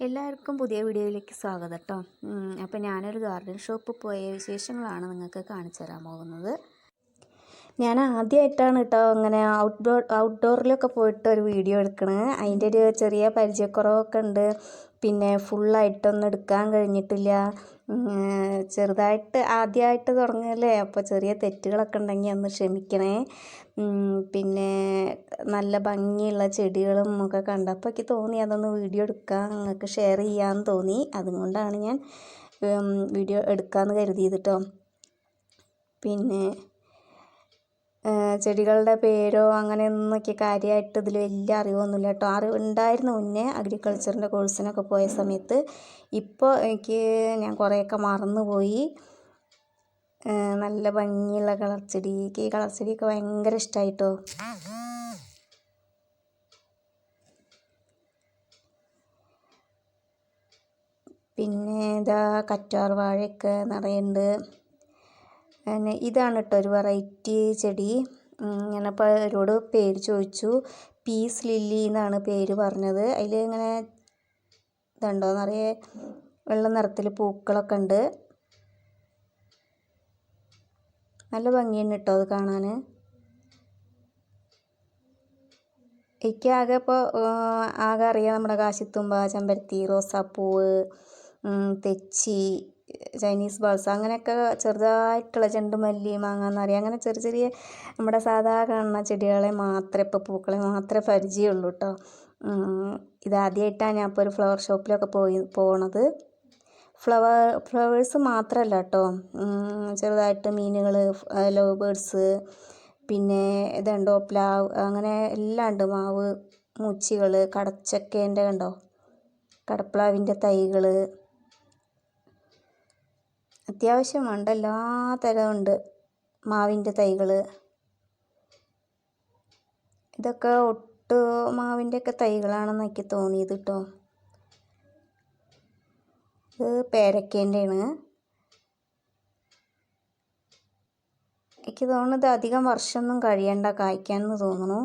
എല്ലാവർക്കും പുതിയ വീഡിയോയിലേക്ക് സ്വാഗതം കേട്ടോ അപ്പോൾ ഞാനൊരു ഗാർഡൻ ഷോപ്പ് പോയ വിശേഷങ്ങളാണ് നിങ്ങൾക്ക് കാണിച്ചു തരാൻ പോകുന്നത്. ഞാൻ ആദ്യമായിട്ടാണ് കേട്ടോ ഇങ്ങനെ ഔട്ട്ഡോർ ഔട്ട്ഡോറിലൊക്കെ പോയിട്ട് ഒരു വീഡിയോ എടുക്കണത് അതിന്റെ ഒരു ചെറിയ പരിചയക്കുറവൊക്കെ ഉണ്ട്. പിന്നെ ഫുള്ളായിട്ടൊന്നും എടുക്കാൻ കഴിഞ്ഞിട്ടില്ല. ചെറുതായിട്ട് ആദ്യമായിട്ട് തുടങ്ങല്ലേ? അപ്പോൾ ചെറിയ തെറ്റുകളൊക്കെ ഉണ്ടെങ്കിൽ ഒന്ന് ക്ഷമിക്കണേ. പിന്നെ നല്ല ഭംഗിയുള്ള ചെടികളും ഒക്കെ കണ്ടപ്പോൾ എനിക്ക് തോന്നി അതൊന്ന് വീഡിയോ എടുക്കാം നിങ്ങൾക്ക് ഷെയർ ചെയ്യാമെന്ന് തോന്നി. അതുകൊണ്ടാണ് ഞാൻ വീഡിയോ എടുക്കാമെന്ന് കരുതിയത് കേട്ടോ പിന്നെ ചെടികളുടെ പേരോ അങ്ങനെ ഒന്നൊക്കെ കാര്യമായിട്ട് ഇതിൽ വലിയ അറിവൊന്നുമില്ല കേട്ടോ. അറിവ് ഉണ്ടായിരുന്നു മുന്നേ അഗ്രികൾച്ചറിന്റെ കോഴ്സിനൊക്കെ പോയ സമയത്ത്. ഇപ്പോൾ എനിക്ക് ഞാൻ കുറേയൊക്കെ മറന്നുപോയി. നല്ല ഭംഗിയുള്ള കളർ ചെടി. എനിക്ക് ഈ കളർ ചെടിയൊക്കെ ഭയങ്കര ഇഷ്ടമായിട്ടോ പിന്നെ ഇതാ കറ്റാർ വാഴയൊക്കെ നിറയുണ്ട്. പിന്നെ ഇതാണ് കേട്ടോ ഒരു വെറൈറ്റി ചെടി. ഞാനപ്പോൾ അവരോട് പേര് ചോദിച്ചു. പീസ് ലില്ലി എന്നാണ് പേര് പറഞ്ഞത്. അതിൽ ഇങ്ങനെ ഇതുണ്ടോ? നിറയെ വെള്ള നിറത്തിൽ പൂക്കളൊക്കെ ഉണ്ട്. നല്ല ഭംഗിയുണ്ട് കേട്ടോ അത് കാണാൻ എനിക്ക് ആകെ ഇപ്പോൾ ആകെ അറിയാം നമ്മുടെ കാശിത്തുമ്പ ചെമ്പരത്തി റോസാപ്പൂവ് തെച്ചി ചൈനീസ് ബൾസ് അങ്ങനെയൊക്കെ ചെറുതായിട്ടുള്ള ചെണ്ടുമല്ലി മാങ്ങാന്നറി അങ്ങനെ ചെറിയ ചെറിയ നമ്മുടെ സാധാ കാണുന്ന ചെടികളെ മാത്രമേ ഇപ്പോൾ പൂക്കളെ മാത്രമേ പരിചയമുള്ളൂ കേട്ടോ. ഇതാദ്യമായിട്ടാണ് ഞാൻ ഇപ്പോൾ ഒരു ഫ്ലവർ ഷോപ്പിലൊക്കെ പോയി പോണത്. ഫ്ലവർ ഫ്ലവേഴ്സ് മാത്രമല്ല കേട്ടോ. ചെറുതായിട്ട് മീനുകൾ ലവ് ബേർഡ്സ് പിന്നെ ഇതുണ്ടോ പ്ലാവ് അങ്ങനെ എല്ലാം ഉണ്ട്. മാവ് മൂച്ചികൾ കടച്ചക്കേന്റെ കണ്ടോ? കടപ്ലാവിന്റെ തൈകൾ അത്യാവശ്യം വേണ്ട എല്ലാ തരമുണ്ട് മാവിന്റെ തൈകൾ ഇതൊക്കെ ഒട്ട് മാവിന്റെയൊക്കെ തൈകളാണെന്ന് എനിക്ക് തോന്നിയത് കേട്ടോ ഇത് പേരക്കേന്റെയാണ്. എനിക്ക് തോന്നുന്നത് അധികം വർഷമൊന്നും കഴിയണ്ട കായ്ക്കാനെന്ന് തോന്നുന്നു.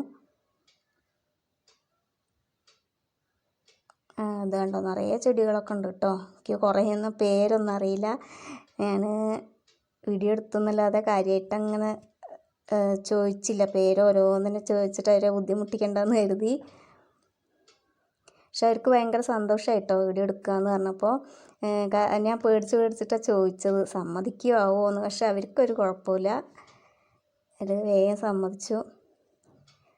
അതുകൊണ്ടോ കണ്ടോ നിറയെ ചെടികളൊക്കെ ഉണ്ട് കേട്ടോ എനിക്ക് കുറേയൊന്നും പേരൊന്നും അറിയില്ല. ഞാൻ വീഡിയോ എടുത്തെന്നല്ലാതെ കാര്യമായിട്ട് അങ്ങനെ ചോദിച്ചില്ല. പേര് ഓരോന്നിനെ ചോദിച്ചിട്ട് അവരെ ബുദ്ധിമുട്ടിക്കണ്ടെന്ന് കരുതി. പക്ഷെ അവർക്ക് ഭയങ്കര സന്തോഷമായിട്ടോ വീഡിയോ എടുക്കുകയെന്ന് പറഞ്ഞപ്പോൾ ഞാൻ പേടിച്ച് പേടിച്ചിട്ടാണ് ചോദിച്ചത്. സമ്മതിക്കുകയോ ആവുമോ എന്ന്. പക്ഷെ അവർക്കൊരു കുഴപ്പമില്ല. അവർ വേഗം സമ്മതിച്ചു.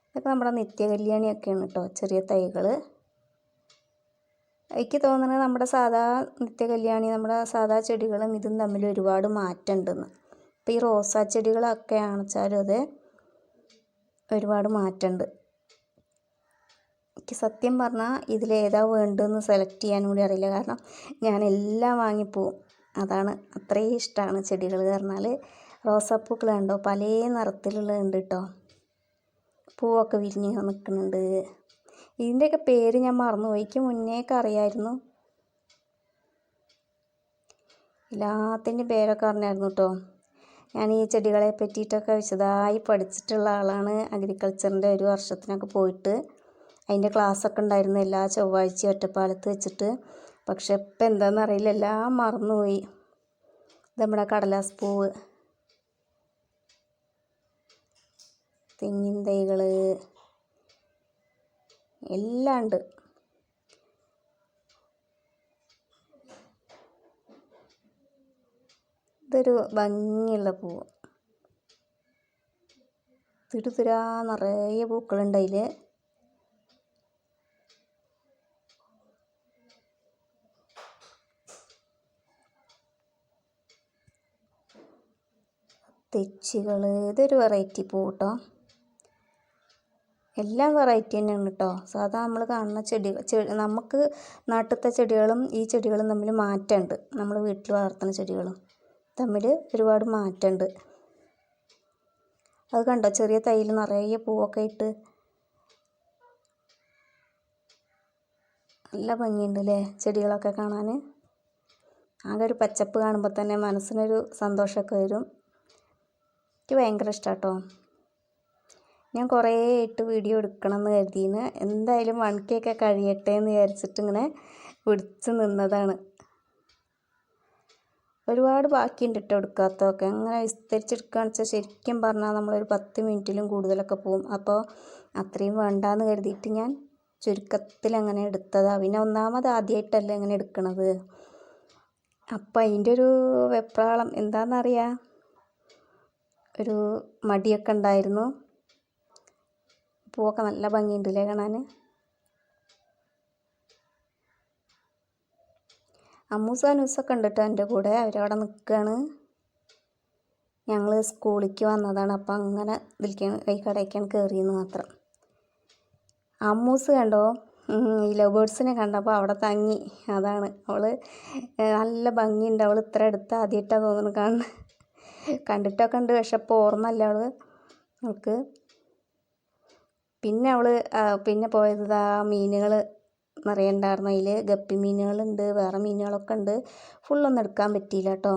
ഇതൊക്കെ നമ്മുടെ നിത്യകല്യാണിയൊക്കെയാണ് കേട്ടോ ചെറിയ തൈകൾ എനിക്ക് തോന്നുന്നത് നമ്മുടെ സാധാ നിത്യകല്യാണി നമ്മുടെ സാധാ ചെടികളും ഇതും തമ്മിൽ ഒരുപാട് മാറ്റമുണ്ടെന്ന്. ഇപ്പോൾ ഈ റോസാ ചെടികളൊക്കെ ആണെച്ചാലും അതെ ഒരുപാട് മാറ്റമുണ്ട്. എനിക്ക് സത്യം പറഞ്ഞാൽ ഇതിലേതാ വേണ്ടതെന്ന് സെലക്ട് ചെയ്യാൻ കൂടി അറിയില്ല. കാരണം ഞാൻ എല്ലാം വാങ്ങിപ്പോവും. അതാണ് അത്രയും ഇഷ്ടമാണ് ചെടികൾ. പറഞ്ഞാൽ റോസാപ്പൂക്കൾ കണ്ടോ? പല നിറത്തിലുള്ളതുണ്ട് കേട്ടോ പൂവൊക്കെ വിരിഞ്ഞ് നിൽക്കുന്നുണ്ട്. ഇതിന്റെയൊക്കെ പേര് ഞാൻ മറന്നുപോയി. എനിക്ക് മുന്നേയൊക്കെ അറിയായിരുന്നു. എല്ലാത്തിന്റെയും പേരൊക്കെ അറിഞ്ഞായിരുന്നു കേട്ടോ ഞാൻ ഈ ചെടികളെ പറ്റിയിട്ടൊക്കെ വിശദമായി പഠിച്ചിട്ടുള്ള ആളാണ്. അഗ്രികൾച്ചറിന്റെ ഒരു വർഷത്തിനൊക്കെ പോയിട്ട് അതിന്റെ ക്ലാസ്സൊക്കെ ഉണ്ടായിരുന്നു എല്ലാ ചൊവ്വാഴ്ച ഒറ്റപ്പാലത്ത് വെച്ചിട്ട്. പക്ഷെ ഇപ്പം എന്താണെന്നറിയില്ല എല്ലാം മറന്നുപോയി. ഇത് നമ്മുടെ കടലാസ് പൂവ്. തെങ്ങിൻ തൈകൾ എല്ലാം ഉണ്ട് ഇതൊരു ഭംഗിയുള്ള പൂവ്. തിരുതുരാ നിറയെ പൂക്കളുണ്ട് അതിൽ തെച്ചികൾ ഇതൊരു വെറൈറ്റി പൂ കേട്ടോ. എല്ലാം വെറൈറ്റി തന്നെയാണ് കേട്ടോ സാധാ നമ്മൾ കാണുന്ന ചെടി നമുക്ക് നാട്ടിലത്തെ ചെടികളും ഈ ചെടികളും തമ്മിൽ മാറ്റമുണ്ട് നമ്മൾ വീട്ടിൽ വളർത്തുന്ന ചെടികളും തമ്മിൽ ഒരുപാട് മാറ്റമുണ്ട് അത് കണ്ടോ? ചെറിയ തൈയിൽ നിറയെ പൂവൊക്കെ ഇട്ട് നല്ല ഭംഗിയുണ്ട് അല്ലേ ചെടികളൊക്കെ കാണാൻ ആകെ ഒരു പച്ചപ്പ് കാണുമ്പോൾ തന്നെ മനസ്സിനൊരു സന്തോഷമൊക്കെ വരും. എനിക്ക് ഭയങ്കര ഇഷ്ടമാണ് കേട്ടോ ഞാൻ കുറേ ആയിട്ട് വീഡിയോ എടുക്കണം എന്ന് കരുതിയിരുന്നു എന്തായാലും വൺ കെ ഒക്കെ കഴിയട്ടെ എന്ന് വിചാരിച്ചിട്ട് ഇങ്ങനെ പിടിച്ച് നിന്നതാണ്. ഒരുപാട് ബാക്കിയുണ്ട് കേട്ടോ എടുക്കാത്തതൊക്കെ. അങ്ങനെ വിസ്തരിച്ചെടുക്കുകയെന്ന് വെച്ചാൽ ശരിക്കും പറഞ്ഞാൽ നമ്മളൊരു പത്ത് മിനിറ്റിലും കൂടുതലൊക്കെ പോവും. അപ്പോൾ അത്രയും വേണ്ടാന്ന് കരുതിയിട്ട് ഞാൻ ചുരുക്കത്തിൽ അങ്ങനെ എടുത്തതാണ് പിന്നെ ഒന്നാമത് ആദ്യമായിട്ടല്ല ഇങ്ങനെ എടുക്കണത്. അപ്പം അതിന്റെ ഒരു വെപ്രാളം എന്താണെന്നറിയാം ഒരു മടിയൊക്കെ ഉണ്ടായിരുന്നു. പൂവൊക്കെ നല്ല ഭംഗിയുണ്ടല്ലേ കാണാൻ അമ്മൂസ അനൂസൊക്കെ ഉണ്ട് കേട്ടോ എന്റെ കൂടെ അവരവിടെ നിൽക്കുകയാണ് ഞങ്ങൾ സ്കൂളിലേക്ക് വന്നതാണ്. അപ്പം അങ്ങനെ ഇതിലേക്കാണ് ഈ കടയ്ക്കാണ് കയറിയെന്ന് മാത്രം. അമ്മൂസ് കണ്ടോ? ഈ ലവ് ബേർഡ്സിനെ കണ്ടപ്പോൾ അവിടെ തങ്ങി. അതാണ്. അവൾ നല്ല ഭംഗിയുണ്ട്. അവൾ ഇത്ര അടുത്ത് ആദ്യമായിട്ടാണ് തോന്നുന്നു കാണുന്നത് കണ്ടിട്ടൊക്കെ ഉണ്ട്. പക്ഷെ ഇപ്പോൾ ഓർമ്മയില്ല അവൾ അവൾക്ക് പിന്നെ അവൾ പിന്നെ പോയത് ആ മീനുകൾ നിറയെ ഉണ്ടായിരുന്നു. അതിൽ ഗപ്പി മീനുകളുണ്ട് വേറെ മീനുകളൊക്കെ ഉണ്ട്. ഫുള്ളൊന്നും എടുക്കാൻ പറ്റിയില്ല കേട്ടോ